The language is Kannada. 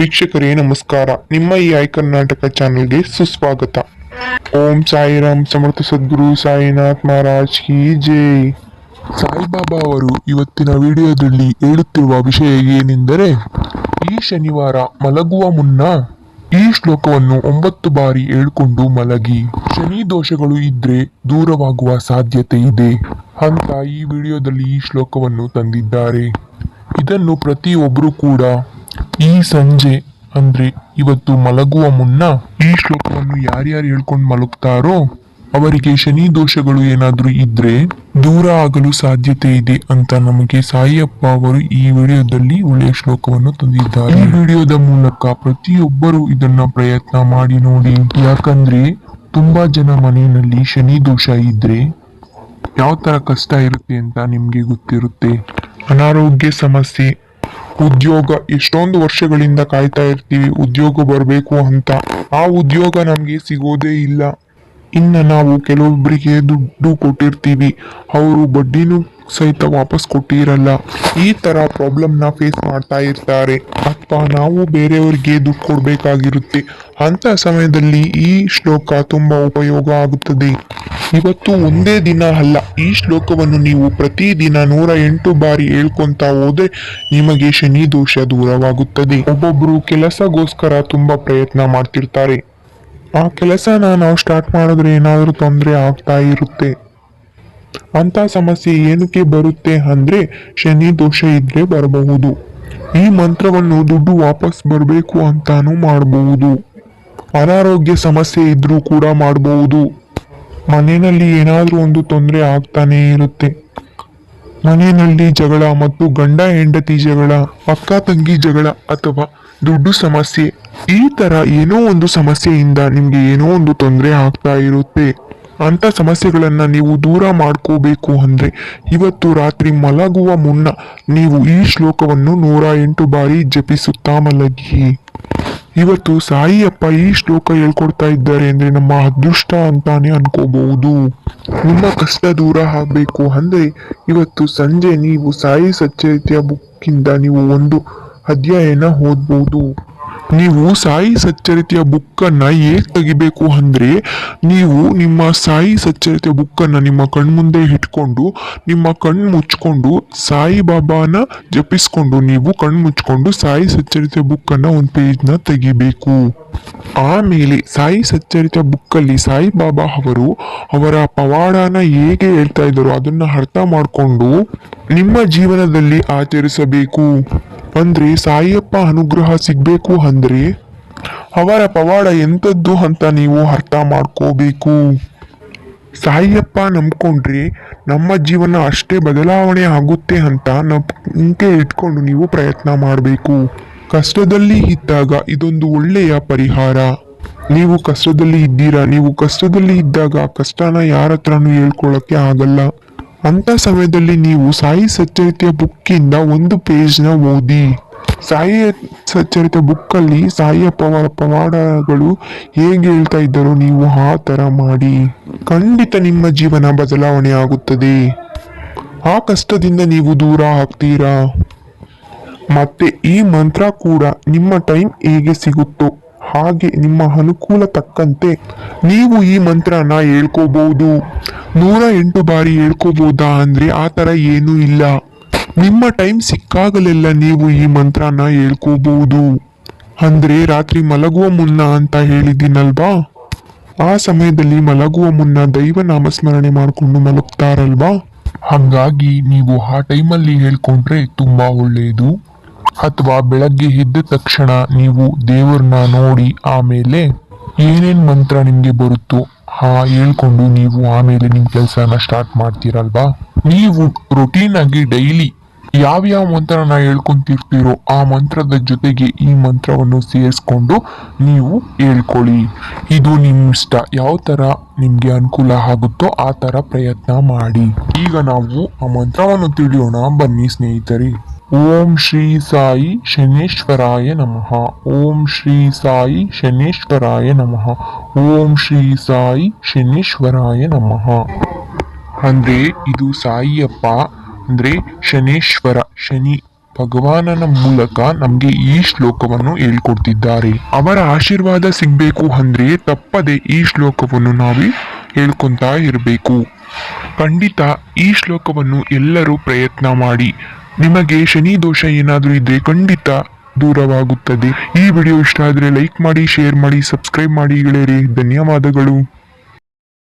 ವೀಕ್ಷಕರೇ, ನಮಸ್ಕಾರ. ನಿಮ್ಮ ಈ ಐ ಕರ್ನಾಟಕ ಚಾನೆಲ್ಗೆ ಸುಸ್ವಾಗತ. ಓಂ ಸಾಯಿರಾಮ್ ಸಮರ್ಥ ಸದ್ಗುರು ಸಾಯಿನಾಥ್ ಮಹಾರಾಜ್, ಕಿ ಜೈ. ಸಾಯಿಬಾಬಾ ಅವರು ಇವತ್ತಿನ ವಿಡಿಯೋದಲ್ಲಿ ಹೇಳುತ್ತಿರುವ ವಿಷಯ ಏನೆಂದರೆ, ಈ ಶನಿವಾರ ಮಲಗುವ ಮುನ್ನ ಈ ಶ್ಲೋಕವನ್ನು ಒಂಬತ್ತು ಬಾರಿ ಹೇಳ್ಕೊಂಡು ಮಲಗಿ. ಶನಿ ದೋಷಗಳು ಇದ್ರೆ ದೂರವಾಗುವ ಸಾಧ್ಯತೆ ಇದೆ. ಅಂತ ಈ ವಿಡಿಯೋದಲ್ಲಿ ಈ ಶ್ಲೋಕವನ್ನು ತಂದಿದ್ದಾರೆ. ಇದನ್ನು ಪ್ರತಿಯೊಬ್ಬರೂ ಕೂಡ ಈ ಸಂಜೆ, ಅಂದ್ರೆ ಇವತ್ತು ಮಲಗುವ ಮುನ್ನ ಈ ಶ್ಲೋಕವನ್ನು ಯಾರ್ಯಾರು ಹೇಳ್ಕೊಂಡು ಮಲಗ್ತಾರೋ, ಅವರಿಗೆ ಶನಿ ದೋಷಗಳು ಏನಾದರೂ ಇದ್ರೆ ದೂರ ಆಗಲು ಸಾಧ್ಯತೆ ಇದೆ ಅಂತ ನಮಗೆ ಸಾಯಿಯಪ್ಪ ಅವರು ಈ ವಿಡಿಯೋದಲ್ಲಿ ಒಳ್ಳೆಯ ಶ್ಲೋಕವನ್ನು ತಂದಿದ್ದಾರೆ. ಈ ವಿಡಿಯೋದ ಮೂಲಕ ಪ್ರತಿಯೊಬ್ಬರು ಇದನ್ನ ಪ್ರಯತ್ನ ಮಾಡಿ ನೋಡಿ. ಯಾಕಂದ್ರೆ ತುಂಬಾ ಜನ ಮನೆಯಲ್ಲಿ ಶನಿ ದೋಷ ಇದ್ರೆ ಯಾವ ತರ ಕಷ್ಟ ಇರುತ್ತೆ ಅಂತ ನಿಮ್ಗೆ ಗೊತ್ತಿರುತ್ತೆ. ಅನಾರೋಗ್ಯ ಸಮಸ್ಯೆ ಉದ್ಯೋಗ ಎಷ್ಟೊಂದು ವರ್ಷಗಳಿಂದ ಕಾಯ್ತಾ ಇರ್ತೀವಿ, ಉದ್ಯೋಗ ಬರಬೇಕು ಅಂತ. ಆ ಉದ್ಯೋಗ ನಮಗೆ ಸಿಗೋದೇ ಇಲ್ಲ. ಇನ್ನ ನಾವು ಕೆಲವೊಬ್ಬರಿಗೆ ದುಡ್ಡು ಕೊಟ್ಟಿರ್ತೀವಿ. ಅವರು ಬಡ್ಡಿನೂ ಸಹಿತ ವಾಪಸ್ ಕೊಟ್ಟಿರಲ್ಲ. ಈ ತರ ಪ್ರಾಬ್ಲಮ್ನ ಫೇಸ್ ಮಾಡ್ತಾ ಇರ್ತಾರೆ. ಅಥವಾ ನಾವು ಬೇರೆಯವರಿಗೆ ದುಡ್ಡು ಕೊಡ್ಬೇಕಾಗಿರುತ್ತೆ. ಅಂತ ಸಮಯದಲ್ಲಿ ಈ ಶ್ಲೋಕ ತುಂಬಾ ಉಪಯೋಗ ಆಗುತ್ತದೆ. ಇವತ್ತು ಒಂದೇ ದಿನ ಅಲ್ಲ, ಈ ಶ್ಲೋಕವನ್ನು ನೀವು ಪ್ರತಿದಿನ ನೂರ ಎಂಟು ಬಾರಿ ಹೇಳ್ಕೊಂತ ಹೋದ್ರೆ ನಿಮಗೆ ಶನಿ ದೋಷ ದೂರವಾಗುತ್ತದೆ. ಒಬ್ಬೊಬ್ರು ಕೆಲಸಗೋಸ್ಕರ ತುಂಬಾ ಪ್ರಯತ್ನ ಮಾಡ್ತಿರ್ತಾರೆ. ಆ ಕೆಲಸನ ನಾವು ಸ್ಟಾರ್ಟ್ ಮಾಡಿದ್ರೆ ಏನಾದರೂ ತೊಂದರೆ ಆಗ್ತಾ ಇರುತ್ತೆ. ಅಂತ ಸಮಸ್ಯೆ ಏನಕ್ಕೆ ಬರುತ್ತೆ ಅಂದ್ರೆ ಶನಿ ದೋಷ ಇದ್ರೆ ಬರಬಹುದು. ಈ ಮಂತ್ರವನ್ನು ದುಡ್ಡು ವಾಪಸ್ ಬರಬೇಕು ಅಂತಾನು ಮಾಡಬಹುದು. ಅನಾರೋಗ್ಯ ಸಮಸ್ಯೆ ಇದ್ರೂ ಕೂಡ ಮಾಡಬಹುದು. ಮನೆಯಲ್ಲಿ ಏನಾದರೂ ಒಂದು ತೊಂದರೆ ಆಗ್ತಾನೆ ಇರುತ್ತೆ. ಮನೆಯಲ್ಲಿ ಜಗಳ ಮತ್ತು ಗಂಡ ಹೆಂಡತಿ ಜಗಳ, ಅಕ್ಕ ತಂಗಿ ಜಗಳ ಅಥವಾ ದುಡ್ಡು ಸಮಸ್ಯೆ, ಈ ತರ ಏನೋ ಒಂದು ಸಮಸ್ಯೆಯಿಂದ ನಿಮ್ಗೆ ಏನೋ ಒಂದು ತೊಂದರೆ ಆಗ್ತಾ ಇರುತ್ತೆ. ಅಂತ ಸಮಸ್ಯೆಗಳನ್ನ ನೀವು ದೂರ ಮಾಡ್ಕೋಬೇಕು ಅಂದ್ರೆ ಇವತ್ತು ರಾತ್ರಿ ಮಲಗುವ ಮುನ್ನ ನೀವು ಈ ಶ್ಲೋಕವನ್ನು ನೂರ ಎಂಟು ಬಾರಿ ಜಪಿಸುತ್ತಾ ಮಲಗಿ. ಇವತ್ತು ಸಾಯಿಯಪ್ಪ ಈ ಶ್ಲೋಕ ಹೇಳ್ಕೊಡ್ತಾ ಇದ್ದಾರೆ ಅಂದ್ರೆ ನಮ್ಮ ಅದೃಷ್ಟ ಅಂತಾನೆ ಅನ್ಕೋಬಹುದು. ನಿಮ್ಮ ಕಷ್ಟ ದೂರ ಆಗ್ಬೇಕು ಅಂದ್ರೆ ಇವತ್ತು ಸಂಜೆ ನೀವು ಸಾಯಿ ಸಚ್ಚರಿತೆಯ ಬುಕ್ಕಿಂದ ನೀವು ಒಂದು ಅಧ್ಯಾಯನ ಓದ್ಬೋದು. ನೀವು ಸಾಯಿ ಸಚ್ಚರಿತೆಯ ಬುಕ್ಕನ್ನ ಏಕ್ ತೆಗಿಬೇಕು ಅಂದ್ರೆ ನೀವು ನಿಮ್ಮ ಸಾಯಿ ಸಚ್ಚರಿತೆಯ ಬುಕ್ಕನ್ನ ನಿಮ್ಮ ಕಣ್ಮುಂದೆ ಇಟ್ಕೊಂಡು, ನಿಮ್ಮ ಕಣ್ಣು ಮುಚ್ಕೊಂಡು, ಸಾಯಿ ಬಾಬಾನ ಜಪಿಸ್ಕೊಂಡು, ನೀವು ಕಣ್ಣು ಮುಚ್ಕೊಂಡು ಸಾಯಿ ಸಚ್ಚರಿತೆಯ ಬುಕ್ಕನ್ನ ಒಂದು ಪೇಜ್ನ ತೆಗಿಬೇಕು. ಆಮೇಲೆ ಸಾಯಿ ಸಚ್ಚರಿತ ಬುಕ್ಕಲ್ಲಿ ಸಾಯಿ ಬಾಬಾ ಅವರು ಅವರ ಪವಾಡನ ಹೇಗೆ ಹೇಳ್ತಾ ಇದ್ದಾರೋ ಅದನ್ನ ಅರ್ಥ ಮಾಡಿಕೊಂಡು ನಿಮ್ಮ ಜೀವನದಲ್ಲಿ ಆಚರಿಸಬೇಕು. ಅಂದ್ರೆ ಸಾಯಿಯಪ್ಪ ಅನುಗ್ರಹ ಸಿಗ್ಬೇಕು ಅಂದ್ರೆ. ಅವರ ಪವಾಡ ಎಂಥದ್ದು ಅಂತ ನೀವು ಅರ್ಥ ಮಾಡ್ಕೋಬೇಕು. ಸಾಯಿಯಪ್ಪ ನಂಬ್ಕೊಂಡ್ರೆ, ನಮ್ಮ ಜೀವನ ಅಷ್ಟೇ ಬದಲಾವಣೆ ಆಗುತ್ತೆ ಅಂತ ನಂಬಿಕೆ ಇಟ್ಕೊಂಡು ನೀವು ಪ್ರಯತ್ನ ಮಾಡಬೇಕು. ಕಷ್ಟದಲ್ಲಿ ಇದ್ದಾಗ ಇದೊಂದು ಒಳ್ಳೆಯ ಪರಿಹಾರ. ನೀವು ಕಷ್ಟದಲ್ಲಿ ಇದ್ದೀರಾ? ನೀವು ಕಷ್ಟದಲ್ಲಿ ಇದ್ದಾಗ ಕಷ್ಟನ ಯಾರ ಹತ್ರನೂ ಹೇಳ್ಕೊಳ್ಳೋಕ್ಕೆ ಆಗಲ್ಲ. ಅಂತ ಸಮಯದಲ್ಲಿ ನೀವು ಸಾಯಿ ಸಚ್ಚರಿತೆಯ ಬುಕ್ಕಿಂದ ಒಂದು ಪೇಜ್ನ ಓದಿ. ಸಾಯಿ ಸಚ್ಚರಿತ ಬುಕ್ಕಲ್ಲಿ ಸಾಯಿಯ ಪವಾಡ ಪವಾಡಗಳು ಹೇಗೆ ಹೇಳ್ತಾ ಇದ್ದರೋ ನೀವು ಆ ತರ ಮಾಡಿ. ಖಂಡಿತ ನಿಮ್ಮ ಜೀವನ ಬದಲಾವಣೆ ಆಗುತ್ತದೆ. ಆ ಕಷ್ಟದಿಂದ ನೀವು ದೂರ ಆಗ್ತೀರಾ? ಮತ್ತೆ ಈ ಮಂತ್ರ ಕೂಡ ನಿಮ್ಮ ಟೈಮ್ ಹೇಗೆ ಸಿಗುತ್ತೋ ಹಾಗೆ ನಿಮ್ಮ ಅನುಕೂಲ ತಕ್ಕಂತೆ ನೀವು ಈ ಮಂತ್ರನ ಹೇಳ್ಕೋಬಹುದು. ನೂರ ಎಂಟು ಬಾರಿ ಹೇಳ್ಕೋಬಹುದಾ ಅಂದ್ರೆ ಆ ತರ ಏನೂ ಇಲ್ಲ. ನಿಮ್ಮ ಟೈಮ್ ಸಿಕ್ಕಾಗಲೆಲ್ಲ ನೀವು ಈ ಮಂತ್ರನ ಹೇಳ್ಕೋಬಹುದು. ಅಂದ್ರೆ ರಾತ್ರಿ ಮಲಗುವ ಮುನ್ನ ಅಂತ ಹೇಳಿದ್ದೀನಲ್ವಾ? ಆ ಸಮಯದಲ್ಲಿ ಮಲಗುವ ಮುನ್ನ ದೈವ ನಾಮಸ್ಮರಣೆ ಮಾಡಿಕೊಂಡು ಮಲಗ್ತಾರಲ್ವಾ? ಹಾಗಾಗಿ ನೀವು ಆ ಟೈಮಲ್ಲಿ ಹೇಳ್ಕೊಂಡ್ರೆ ತುಂಬಾ ಒಳ್ಳೆಯದು ಅಥವಾ ಬೆಳಗ್ಗೆ ಎದ್ದ ತಕ್ಷಣ ನೀವು ದೇವರನ್ನ ನೋಡಿ ಆಮೇಲೆ ಏನೇನ್ ಮಂತ್ರ ನಿಮ್ಗೆ ಬರುತ್ತೋ ಆ ಹೇಳ್ಕೊಂಡು ನೀವು ಆಮೇಲೆ ನಿಮ್ ಕೆಲಸನ ಸ್ಟಾರ್ಟ್ ಮಾಡ್ತೀರಲ್ವಾ? ನೀವು ರೊಟೀನ್ ಆಗಿ ಡೈಲಿ ಯಾವ್ಯಾವ ಮಂತ್ರನ ಹೇಳ್ಕೊಂತಿರ್ತೀರೋ ಆ ಮಂತ್ರದ ಜೊತೆಗೆ ಈ ಮಂತ್ರವನ್ನು ಸೇರಿಸ್ಕೊಂಡು ನೀವು ಹೇಳ್ಕೊಳ್ಳಿ. ಇದು ನಿಮ್ಮ ಇಷ್ಟ ಯಾವ ತರ ನಿಮ್ಗೆ ಅನುಕೂಲ ಆಗುತ್ತೋ ಆ ತರ ಪ್ರಯತ್ನ ಮಾಡಿ. ಈಗ ನಾವು ಆ ಮಂತ್ರವನ್ನು ತಿಳಿಯೋಣ. ಬನ್ನಿ ಸ್ನೇಹಿತರೆ. ಓಂ ಶ್ರೀ ಸಾಯಿ ಶನೇಶ್ವರಾಯ ನಮಃ. ಓಂ ಶ್ರೀ ಸಾಯಿ ಶನೇಶ್ವರಾಯ ನಮಃ. ಓಂ ಶ್ರೀ ಸಾಯಿ ಶನೇಶ್ವರಾಯ ನಮಃ. ಅಂದ್ರೆ ಇದು ಸಾಯಿಯಪ್ಪ, ಅಂದ್ರೆ ಶನೇಶ್ವರ, ಶನಿ ಭಗವಾನನ ಮೂಲಕ ನಮ್ಗೆ ಈ ಶ್ಲೋಕವನ್ನು ಹೇಳ್ಕೊಡ್ತಿದ್ದಾರೆ. ಅವರ ಆಶೀರ್ವಾದ ಸಿಗ್ಬೇಕು ಅಂದ್ರೆ ತಪ್ಪದೆ ಈ ಶ್ಲೋಕವನ್ನು ನಾವು ಹೇಳ್ಕೊಂತಾ ಇರಬೇಕು. ಖಂಡಿತ ಈ ಶ್ಲೋಕವನ್ನು ಎಲ್ಲರೂ ಪ್ರಯತ್ನ ಮಾಡಿ. ನಿಮಗೆ ಶನಿ ದೋಷ ಏನಾದರೂ ಇದ್ರೆ ಖಂಡಿತ ದೂರವಾಗುತ್ತದೆ. ಈ ವಿಡಿಯೋ ಇಷ್ಟ ಆದರೆ ಲೈಕ್ ಮಾಡಿ, ಶೇರ್ ಮಾಡಿ, ಸಬ್ಸ್ಕ್ರೈಬ್ ಮಾಡಿ, ಗೆಳೆಯರಿ. ಧನ್ಯವಾದಗಳು.